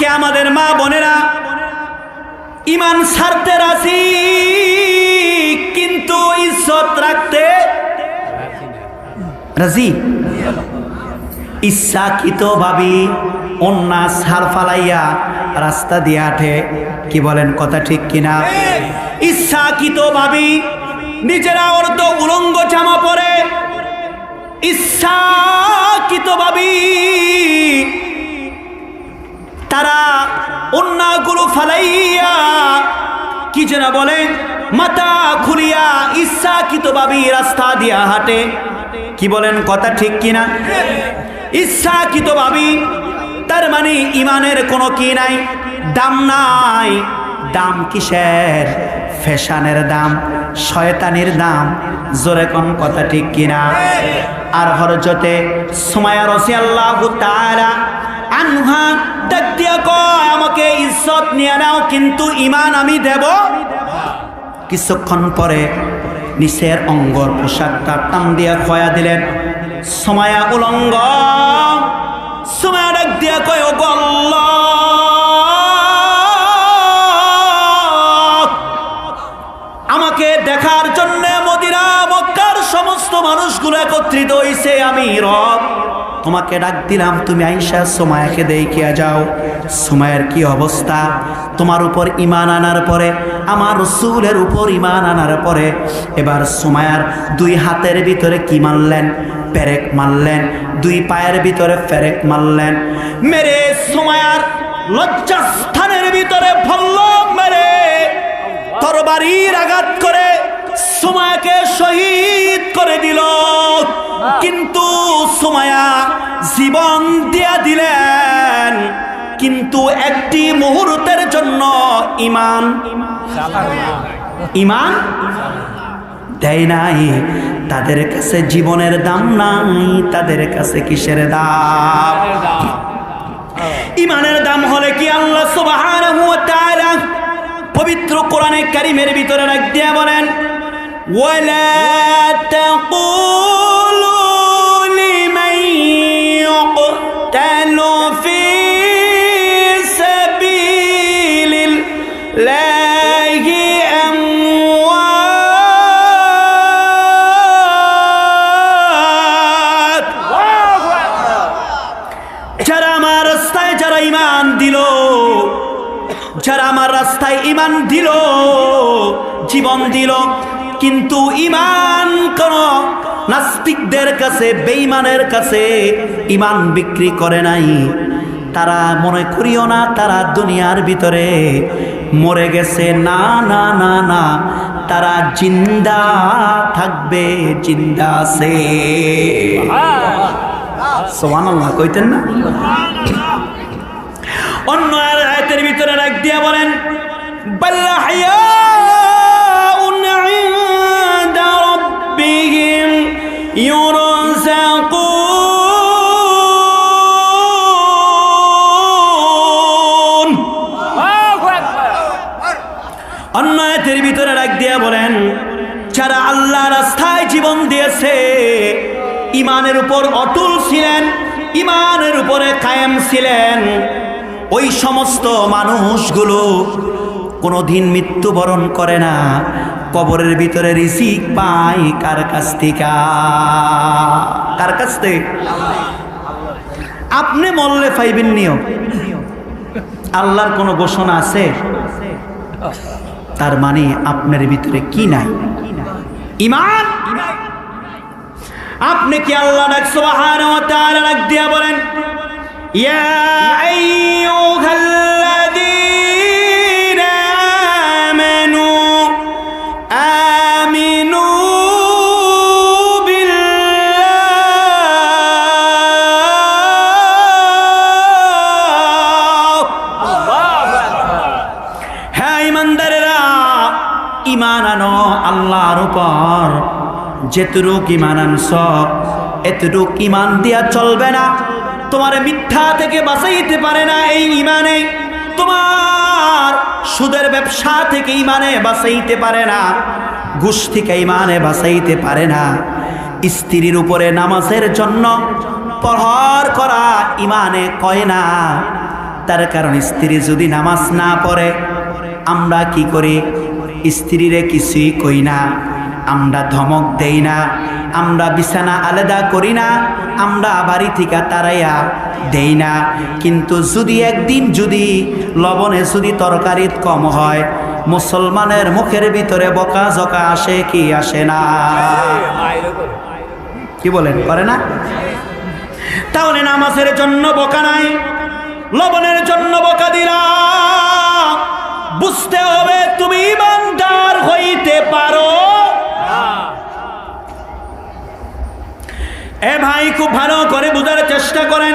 আজকে আমাদের মা বোনেরা ইমান ছাড়তে রাজি, কিন্তু ইজ্জত রাখতে রাজি? ইচ্ছাকৃত ভাবি অন্যা সার ফালাইয়া রাস্তা দিয়ে আঠে কি বলেন কথা ঠিক কিনা? ইচ্ছাকৃত ভাবি নিজেরা অর্ধ উলঙ্গ জামা পরে ইচ্ছাকৃত ভাবি তারা অন্যগুলো ফালাইয়া কি যেন বলে, মাথা খুলিয়া ইচ্ছাকৃত ভাবি রাস্তা দিয়া হাঁটে। কি বলেন কথা ঠিক কিনা? ইচ্ছাকৃত ভাবি তার মানে ইমানের কোনো কি নাই, দাম নাই। দাম কিসের? ফ্যাশনের দাম, শয়তানির দাম। জোরে কোন কথা ঠিক কিনা? আর হরজতে সুমায়া রসি আল্লাহ তাআলা আনহা ডাক দিয়া আমাকে ইজ্জত নিয়ে নাও, কিন্তু ইমান আমি দেব। কিছুক্ষণ পরে নিচের অঙ্গর পোশাকটা টান দিয়া খয়া দিলেন। সময়া উলঙ্গ, সময়া ডাক দিয়া কয় ও আমাকে দেখার জন্য মদিনা, মক্কার সমস্ত মানুষগুলো একত্রিত হইছে, আমি রব। তোমাকে ডাক দিলাম, তুমি আইসা সোমায়াকে দেখিয়া যাও। সোমায়ের কি অবস্থা? তোমার উপর ইমান আনার পরে, আমার রসুলের উপর ইমান আনার পরে, এবার সোমায়ার দুই হাতের ভিতরে কি মারলেন? পেরেক মারলেন। দুই পায়ের ভিতরে ফেরেক মারলেন। মেরে সোমায়ার লজ্জাস্থানের ভিতরে ভল্ল মেরে তরবারির আঘাত করে সুমায়াকে শহীদ করে দিল। কিন্তু সুমায়া জীবন দিয়া দিলেন। কিন্তু একটি মুহূর্তের জন্য ইমান ইমান দেয় নাই। তাদের কাছে জীবনের দাম নাই, তাদের কাছে কিসের দাম? ইমানের দাম হলে কি আল্লাহ তাআলা পবিত্র কোরআনে কারিমের ভিতরে রাখ দিয়া বলেন, ওয়ালা তাকুলু যারা ইমান দিল যারা আমার রাস্তায় ইমান দিল জীবন দিল। কিন্তু ইমান কোন নাস্তিকদের কাছে বেঈমানের কাছে ইমান বিক্রি করে নাই। তারা মনে করিও না তারা দুনিয়ার ভিতরে মরে গেছে। না না না না তারা জিন্দা থাকবে জিন্দা আছে। সোহানাল্লাহ কইতেন না? অন্য আর আয়াতের ভিতরে রাখ দিয়া বলেন অন্য আয়াতের ভিতরে রাখ দিয়া বলেন যারা আল্লাহ রাস্তায় জীবন দিয়েছে ইমানের উপর অটল ছিলেন ইমানের উপরে কায়েম ছিলেন ওই সমস্ত মানুষগুলো কোনো দিন মৃত্যুবরণ করে না। কবরের ভিতরে রিসিক পাই কার কাছ থেকে? কার কাছ থেকে? আপনি মরলে পাইবেন নিও আল্লাহর কোনো ঘোষণা আছে? তার মানে আপনার ভিতরে কি নাই? ইমান? আপনি কি আল্লাহ ডাক সুবহানাহু ওয়া তাআলা ডাক দিয়া বলেন? ইয়া আইয়ুহাল্লাযীনা আমানু আমিনু বিল্লাহ হ্যাঁ ইমানদারেরা ইমান আনো আল্লাহর উপর। যেতুরুক ইমান আনছ, এতটুক ইমান দিয়া চলবে না। তোমার মিথ্যা থেকে বাঁচাইতে পারে না এই ইমানে তোমার সুদের ব্যবসা থেকে ইমানে বাঁচাইতে পারে না, ঘুষ থেকে ইমানে বাঁচাইতে পারে না। স্ত্রীর উপরে নামাজের জন্য প্রহর করা ইমানে কয় না। তার কারণ স্ত্রী যদি নামাজ না পড়ে, আমরা কি করি? স্ত্রীরে কিছুই কই না। আমরা ধমক দেই না। আমরা বিছানা আলাদা করি না। আমরা বাড়ি থেকে তারাইয়া দেই না। কিন্তু যদি একদিন যদি লবণে যদি তরকারি কম হয়, মুসলমানের মুখের ভিতরে বকা জকা আসে কি আসে না? কি বলেন, করে না? তাহলে নামাজের জন্য বকা নাই, লবণের জন্য বকা দিলা বুঝতে হবে এ ভাই খুব ভালো করে বোঝার চেষ্টা করেন।